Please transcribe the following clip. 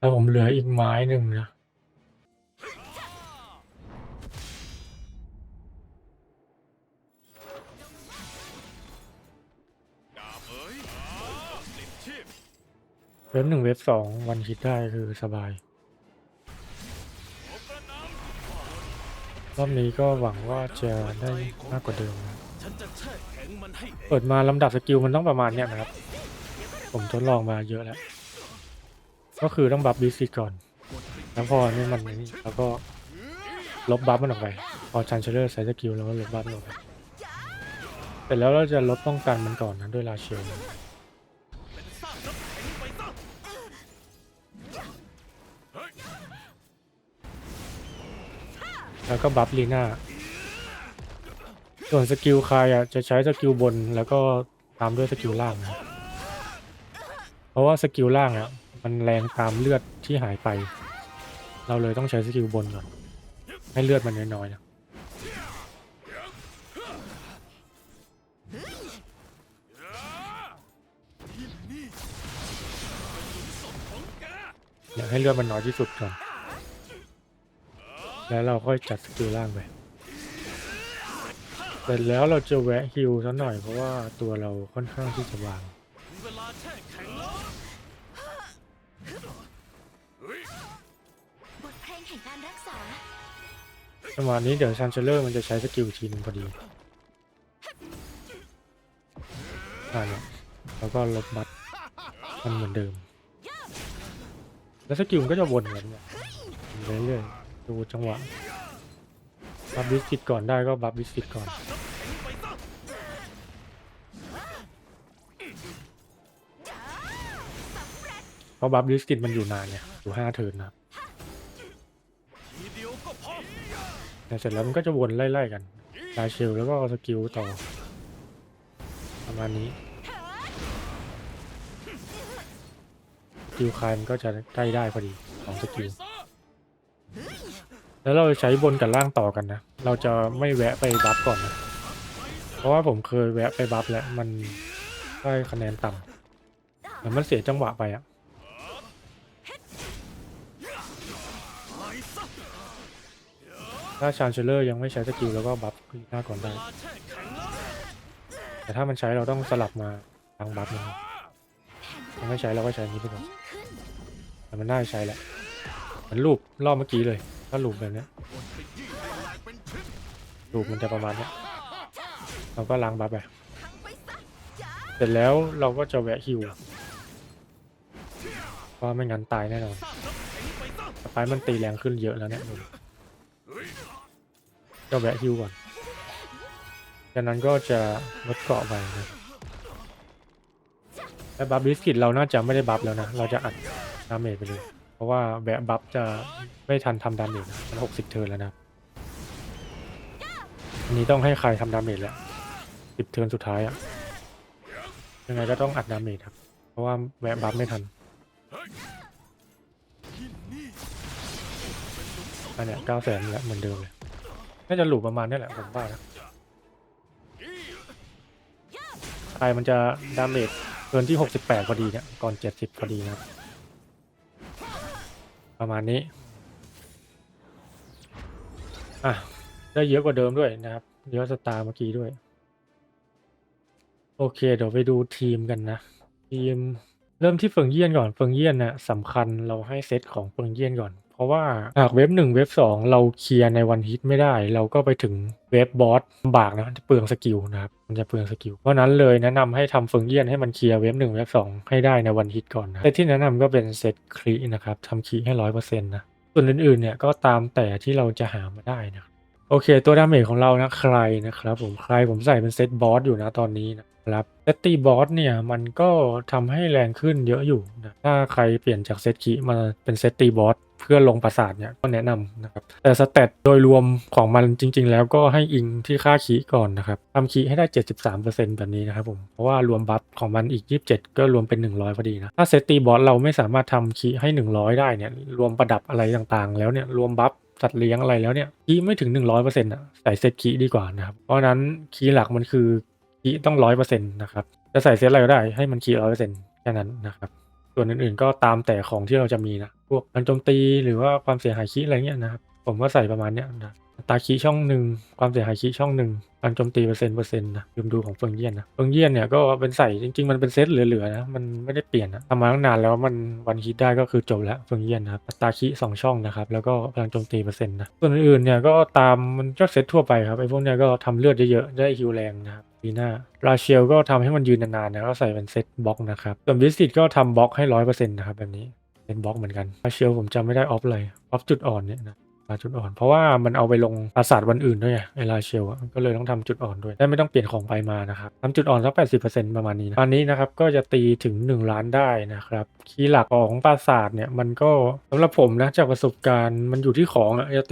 แล้วผมเหลืออีกไม้หนึ่งนะเว็บหนึ่งเว็บสองวันคิดได้คือสบาย รอบนี้ก็หวังว่าจะได้มากกว่าเดิมนะเปิดมาลำดับสกิลมันต้องประมาณเนี้ยนะครับ ผมทดลองมาเยอะแล้ว ก็คือต้องบัฟบิสิก่อน แล้วพอนี่มันนี่แล้วก็ลบบัฟมันออกไป พอชันเชลเลอร์ใช้สกิลแล้วก็ลบบัฟมันออกไปเสร็จแล้วเราจะลดป้องกันมันก่อนนะด้วยลาเชลแล้วก็บัฟลีน่า ส่วนสกิลคายอะจะใช้สกิลบนแล้วก็ตามด้วยสกิลล่างนะ เพราะว่าสกิลล่างอะ มันแรงตามเลือดที่หายไป เราเลยต้องใช้สกิลบนก่อน ให้เลือดมันน้อยๆนะอยากให้เลือดมันน้อยที่สุดก่อน แล้วเราค่อยจัดสกิลล่างไปเสร็จแล้วเราจะแวะฮิลสักหน่อยเพราะว่าตัวเราค่อนข้างที่จะวาง จังหวะนี้เดี๋ยวชันเชลเลอร์มันจะใช้สกิลทีนึงพอดีอ่าเนี่ยแล้วก็ลบบัตมันเหมือนเดิม แล้วสกิลมันก็จะวนเหมือนกันเรื่อยๆดูจังหวะบัฟบิสกิตก่อนได้ก็บัฟบิสกิตก่อนเพราะบัฟบิสกิตมันอยู่นานเนี่ยอยู่ห้าเทิร์นนะ เสร็จแล้วมันก็จะวนไล่ๆกันลาเชลแล้วก็สกิลต่อ ประมาณนี้สกิลคายมันก็จะใกล้ได้พอดีของสกิลแล้วเราใช้บนกับล่างต่อกันนะ เราจะไม่แวะไปบัฟก่อนนะ เพราะว่าผมเคยแวะไปบัฟแล้วมันได้คะแนนต่ำเหมือนมันเสียจังหวะไปอะ ถ้าชานเชลเลอร์ยังไม่ใช้สกิลแล้วก็บัฟหน้าก่อนได้ แต่ถ้ามันใช้เราต้องสลับมาทางบัฟนะครับถ้าไม่ใช้เราก็ใช้อันนี้ไปก่อนแต่มันน่าจะใช้แหละเหมือนรูปรอบเมื่อกี้เลย ถ้ารูปแบบนี้ยรูปมันจะประมาณนี้เราก็ล้างบัฟไปเสร็จแล้วเราก็จะแวะฮิวเพราะไม่งั้นตายแน่นอนไปมันตีแรงขึ้นเยอะแล้วเนี่ย ก็แวะฮิวก่อน จากนั้นก็จะลดเกาะไปนะแต่บัฟบิสกิตเราน่าจะไม่ได้บัฟแล้วนะ เราจะอัดดาเมจไปเลย เพราะว่าแวะบัฟจะไม่ทันทำดาเมจนะมันหกสิบเทิร์นแล้วนะอันนี้ต้องให้ใครทำดาเมจแล้วสิบเทิร์นสุดท้ายอะยังไงก็ต้องอัดดาเมจครับ เพราะว่าแวะบัฟไม่ทันอันเนี้ยเก้าแสนแล้วเหมือนเดิมเลย น่าจะหลูปประมาณนี้แหละผมว่านะไอมันจะดาเมจเกินที่หกสิบแปดพอดีเนี่ยก่อนเจ็ดสิบพอดีนะประมาณนี้อะได้เยอะกว่าเดิมด้วยนะครับเยอะสตาร์เมื่อกี้ด้วย โอเคเดี๋ยวไปดูทีมกันนะ ทีมเริ่มที่เฟิงเยี่ยนก่อนเฟิงเยี่ยนนะสำคัญเราให้เซตของเฟิงเยี่ยนก่อน ราะว่าหากเว็บหนึ่งเว็บสองเราเคลียร์ในวันฮิตไม่ได้ เราก็ไปถึงเว็บบอสลำบากนะมันจะเปลืองสกิลนะครับมันจะเปลืองสกิลเพราะนั้นเลยแนะนำให้ทำเฟิงเยี่ยนให้มันเคลียร์เว็บหนึ่งเว็บสองให้ได้ในวันฮิตก่อนนะเซตที่แนะนำก็เป็นเซตคลีนะครับทำคลีให้ร้อยเปอร์เซ็นต์นะส่วนอื่นๆเนี่ยก็ตามแต่ที่เราจะหามาได้นะโอเค ตัวดาเมจของเรานะใครนะครับผมใครผมใส่เป็นเซตบอสอยู่นะตอนนี้นะ รับเซตตีบอสเนี่ยมันก็ทำให้แรงขึ้นเยอะอยู่นะถ้าใครเปลี่ยนจากเซตคีมาเป็นเซตตีบอสเพื่อลงประสาทเนี่ยก็แนะนำนะครับแต่สเตตโดยรวมของมันจริง ๆ แล้วก็ให้อิงที่ค่าคีก่อนนะครับทำคีให้ได้ 73%แบบนี้นะครับผมเพราะว่ารวมบัฟของมันอีก 27 ก็รวมเป็น 100พอดีนะถ้าเซตตีบอสเราไม่สามารถทำคีให้ 100 ได้เนี่ยรวมประดับอะไรต่างๆ แล้วเนี่ยรวมบัฟสัตว์เลี้ยงอะไรแล้วเนี่ยคีไม่ถึง 100%อะใส่เซตคีดีกว่านะครับเพราะนั้นคีหลักมันคือ ขี่ต้อง100%นะครับ จะใส่เซตอะไรก็ได้ให้มันคีร้อยเปอร์เซ็นต์แค่นั้นนะครับ ส่วนอื่นๆก็ตามแต่ของที่เราจะมีนะ พวกการโจมตีหรือว่าความเสียหายคีอะไรเงี้ยนะครับ ผมก็ใส่ประมาณเนี้ยนะ ตาคีช่องหนึ่งความเสียหายคีช่องหนึ่งการโจมตีเปอร์เซ็นต์เปอร์เซ็นต์นะลืมดูของเฟิงเยียนนะเฟิงเยียนเนี่ยก็เป็นใส่จริง ๆ มันเป็นเซตเหลือๆนะมันไม่ได้เปลี่ยนนะทำมาตั้งนานแล้วมันวันฮิตได้ก็คือจบแล้วเฟิงเยียนนะครับตาคีสองช่องนะครับแล้วก็พลังโจมตีเปอร์เซ็นต์นะส่วนอื่นๆเนี่ยก็ตามมันก็เซตทั่วไปครับไอ้พวกเนี้ยก็ทำเลือดเยอะๆได้ฮิวแรงนะครับปีหน้าราเชลก็ทำให้มันยืนนานๆนะก็ใส่เป็นเซตบล็อกนะครับส่วนวิสิตก็ทำบล็อกให้ร้อยเปอร์เซ็นต์นะครับแบบนี้เป็นบล็อกเหมือนกันราเชลผมจำไม่ได้ออฟเลยออฟจุดอ่อนเนี่ยนะ จุดอ่อน เพราะว่ามันเอาไปลงปราสาทวันอื่นด้วยไงไอลาเชลอะก็เลยต้องทำจุดอ่อนด้วยได้ไม่ต้องเปลี่ยนของไปมานะครับทำจุดอ่อนสักแปดสิบเปอร์เซ็นต์ประมาณนี้นะตอนนี้นะครับก็จะตีถึงหนึ่งล้านได้นะครับคีย์หลักของปราสาทเนี่ยมันก็สำหรับผมนะจากประสบการณ์มันอยู่ที่ของอะจะ